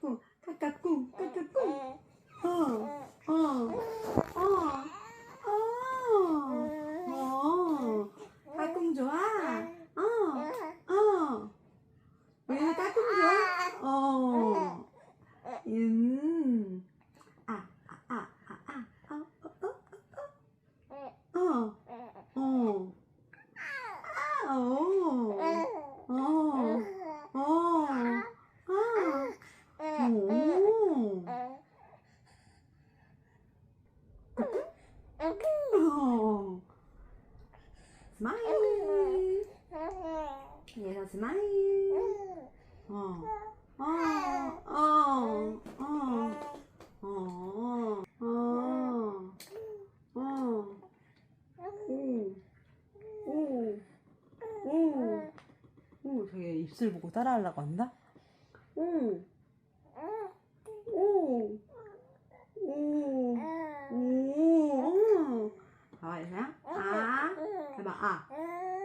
까까꿍 까까 꿍 까까 꿍. 어 어 어 어어 어. 까꿍 좋아? 어어. 왜 까꿍 좋아? 어. 음. 아, 아, 아, 아, 아, 아, 어, 어, 어, 어, 아, 오, 어, 어, 아, 오, 어, 스마일, 얘가 스마일, 어, 어, 어, 어, 어, 어, 어, 오, 오, 오, 오, 저게 입술 보고 따라하려고 한다? 오, 오, 오, 오, 봐봐, 얘들아. 해봐 아,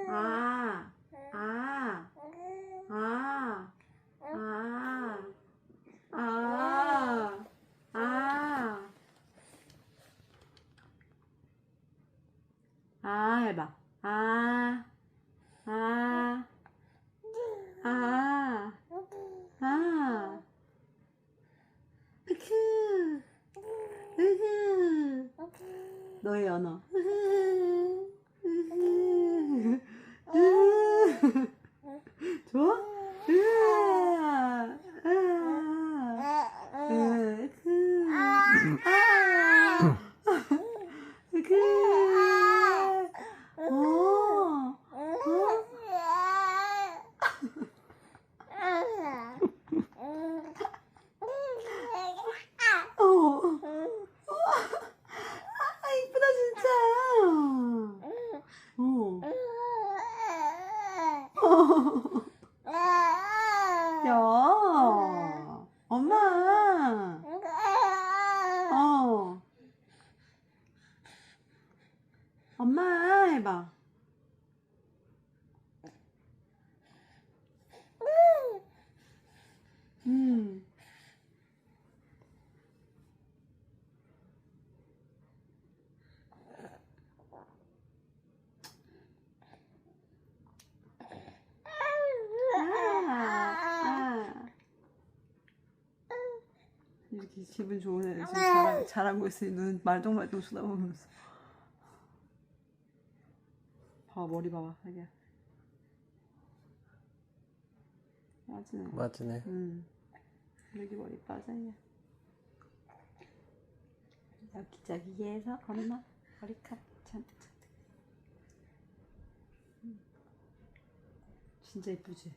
아, 아, 아, 아, 아, 아, 아 해봐 아, 아, 아, 아, 으크, 으크, 너의 언어. 야, 엄마. 어. 엄마 해봐. 음. 아, 아. 이렇게 기분 좋은 애를 지금 잘하, 잘하고 있으니 눈 말똥말똥 쳐다보면서. 봐봐 머리 봐봐. 자기야. 맞네. 맞네. 응. 여기 머리 빠져야 여기저기에서 엄마? 머리카락 잔뜩 잔뜩 음. 진짜 예쁘지?